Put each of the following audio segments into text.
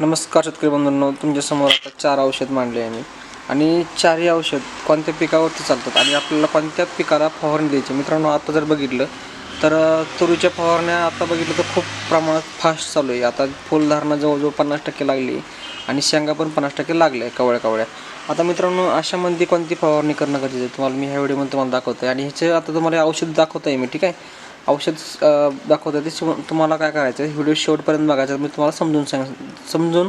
नमस्कार शेतकरी बंधूंनो तुमच्यासमोर आता चार औषध मांडले आहे मी. आणि चारही औषध कोणत्या पिकावरती चालतात आणि आपल्याला कोणत्या पिकाला फवारणी द्यायची मित्रांनो आता जर बघितलं तर तुरीच्या फवारण्या आता बघितलं तर खूप प्रमाणात फास्ट चालू आहे. आता फुलधारणा जवळजवळ पन्नास टक्के लागली आणि शेंगा पण पन्नास टक्के लागल्या कवळ्या कवळ्या आता मित्रांनो अशामध्ये कोणती फवारणी करणं गरजेचं आहे? तुम्हाला मी ह्या व्हिडिओमध्ये तुम्हाला दाखवतो आहे आणि ह्याचे आता तुम्हाला औषध दाखवता आहे मी ठीक आहे? औषध दाखवतात ते शिव- तुम्हाला काय करायचं आहे व्हिडिओ शेवटपर्यंत बघायचा मी तुम्हाला समजून सांग समजून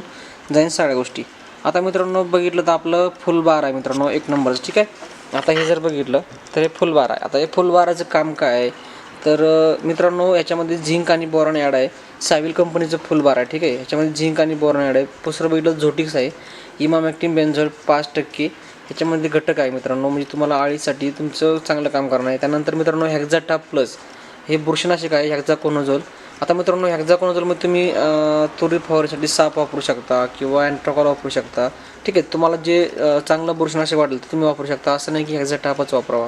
जाईन सगळ्या गोष्टी. आता मित्रांनो बघितलं तर आपलं फुलबार आहे मित्रांनो एक नंबरचं ठीक आहे? आता हे जर बघितलं तर हे फुलबार आहे. आता हे फुलबाराचं काम काय आहे? तर मित्रांनो याच्यामध्ये झिंक आणि बोरॉन ॲड आहे. साविल कंपनीचं फुलबार आहे ठीक आहे? याच्यामध्ये झिंक आणि बोरॉन ॲड आहे. दुसरं बघितलं झोटिक्स आहे. इमामॅक्टिन बेन्झोल पाच टक्के. ह्याच्यामध्ये घटक आहे मित्रांनो म्हणजे तुम्हाला आळीसाठी तुमचं चांगलं काम करणार आहे. त्यानंतर मित्रांनो हॅक्झाटा प्लस हे बुरशीनाशक आहे हॅक्झाकोनोझोल आता मित्रांनो हॅक्झाकोनोझोलमध्ये तुम्ही तुरी फवारणीसाठी साप वापरू शकता किंवा अँट्रोकॉल वापरू शकता. ठीक आहे तुम्हाला जे चांगलं बुरशीनाशक वाटेल ते तुम्ही वापरू शकता. असं नाही की हॅक्झा टापच वापरावा.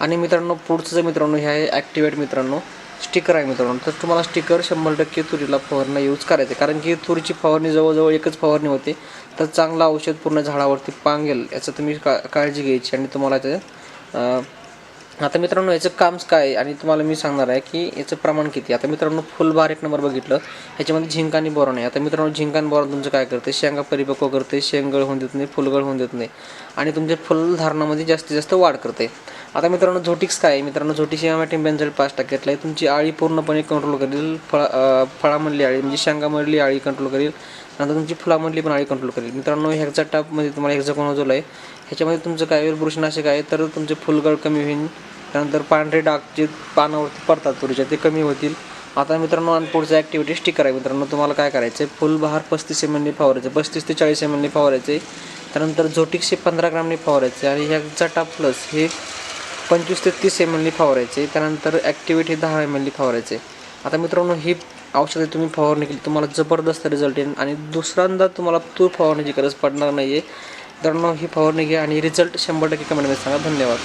आणि मित्रांनो पुढचं जे मित्रांनो हे आहे ॲक्टिवेट मित्रांनो स्टिकर आहे मित्रांनो. तर तुम्हाला स्टिकर शंभर टक्के तुरीला फवारणं यूज करायचं आहे. कारण की तुरीची फवारणी जवळजवळ एकच फवारणी होते. तर चांगलं औषध पूर्ण झाडावरती पांगेल याचं तुम्ही का काळजी घ्यायची आणि तुम्हाला ते आता मित्रांनो याचं काम काय? आहे आणि तुम्हाला मी सांगणार आहे की याचं प्रमाण किती? आता मित्रांनो फुलबार एक नंबर बघितलं. ह्याच्यामध्ये झिंक आणि बोरॉन आहे आता मित्रांनो झिंक आणि बोरॉन तुमचं काय करते? शेंगा परिपक्व करते शेंगळ होऊन देत नाही फुलगळ होऊन देत नाही. आणि तुमच्या फुलधारणामध्ये जास्तीत जास्त वाढ करते. आता मित्रांनो झोटिक्स काय? आहे मित्रांनो झोटिक्स यामॅटिन बेंझल पाच टक्क्यातलं आहे तुमची आळी पूर्णपणे कंट्रोल करेल. फळ फळामधली आळी म्हणजे शेंगामधली आळी कंट्रोल करेल. नंतर तुमची फुलामधली पण आळी कंट्रोल करेल. मित्रांनो ह्याचा टापमध्ये तुम्हाला ह्याचा कोण आहे ह्याच्यामध्ये तुमचं काय? होईल बुरशीनाशक आहे तर तुमचे फुलगळ कमी होईल. त्यानंतर पांढरे डाग जे पानावरती पडतात तुरीच्या ते कमी होतील. आता मित्रांनो आणि पुढचं ॲक्टिव्हिटी स्टिकर आहे. मित्रांनो तुम्हाला काय करायचं आहे फुलबहार पस्तीस एम एलने फवारायचं. पस्तीस ते चाळीस एम एलने फवारायचे त्यानंतर झोटिकशे पंधरा ग्रामने फवारायचे आणि ह्याचा जटा प्लस हे पंचवीस ते तीस एम एलने फवारायचे त्यानंतर ॲक्टिव्हिटी दहा एम एलने फवारायचे आता मित्रांनो ही औषधे तुम्ही फवारणी केली तुम्हाला जबरदस्त रिझल्ट येईल. आणि दुसऱ्यांदा तुम्हाला तूर फवारण्याची गरज पडणार नाही आहे मित्रांनो ही फवारणी घ्या आणि रिझल्ट शंभर टक्के कमेंटमध्ये सांगा. धन्यवाद.